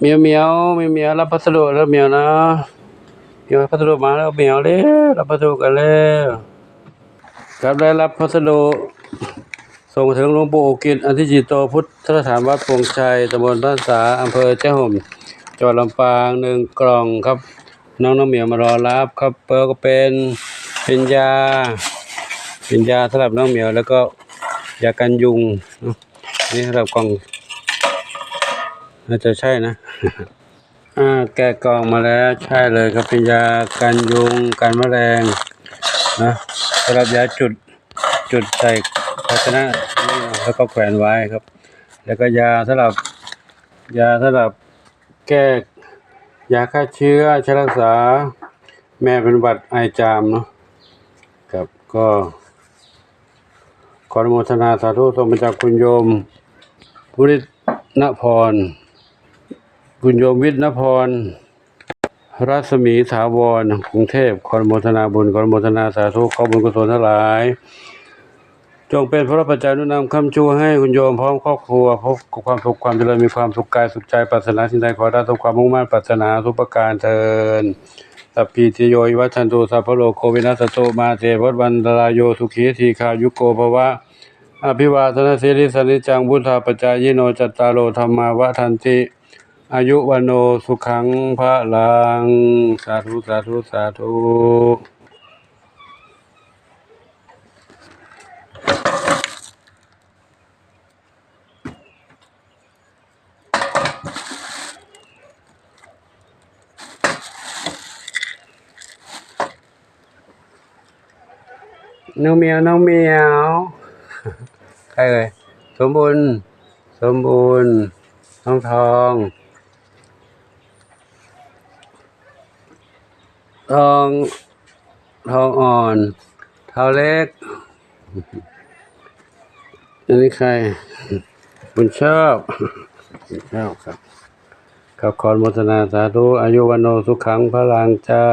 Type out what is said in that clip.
เมียวเมียวเมียวเมียวรับพัสดุแล้วเมียวนะเมียวพัสดุมาแล้วเมียวเร็วรับพัสดุกันแล้วครับได้รับพัสดุส่งถึงหลวงปู่อุกิจอันทิจิตโตพุทธสถานวัดโพงชัยตำบลบ้านสาอำเภอเจ้าห่มจังหวัดลำปางหนึ่งกล่องครับ น้องน้ำเหมียวมารอรับครับเปิดก็เป็นเป็นยาเป็นยาสำหรับน้องเหมียวแล้วก็ยากันยุงนี่สำหรับกล่อง น่าจะใช่นะ อ่า แกะกล่องมาแล้วใช่เลยครับเป็นยากันยุงกันแมลงนะสำหรับยาจุดจุดใส่ภาชนะนี่แล้วก็แขวนไว้ครับ แล้วก็ยาสำหรับยาสำหรับแก้ยาฆ่าเชื้อชรักษา แม่เป็นหวัดไอจามเนาะครับก็ขออนุโมทนาสาธุส่งมาจากคุณโยม พุริศนพร คุณโยมวิทย์นพร รัศมีถาวรกรุงเทพขอนโมทนาบุญขอนโมทนาสาธุขอบุญกุศลทั้งหลาย จงเป็นพระปัจจัยนุนำคำชูให้คุณโยมพร้อมครอบครัวพบกับความสุขความเจริญมีความสุขกายสุขใจปรารถนาสิ่งใดขอได้สมความมุ่งมั่นปรารถนาทุกประการเทินสัพพีติโยวิวัชันตุสัพพโลกโควินัสสตุมาเตวัฏวันตรายโยสุขีทีคายุโกภวะอภิวาทนาสิริสนิจังบุทธาปจายโนจัตตารโอธรรมาวทันติ อายุวโนสุขังพระลัง สาธุสาธุสาธุน้องเมียวน้องเมียวใครเอ่ยสมบูรณ์ สมบูรณ์ น้องทอง ทองทองอ่อนเท้าเล็ก อันนี้ใครบุญชอบบุญชอบครับขับขอนมทนาสาธุอายุวันโนสุขังพระลังเจ้า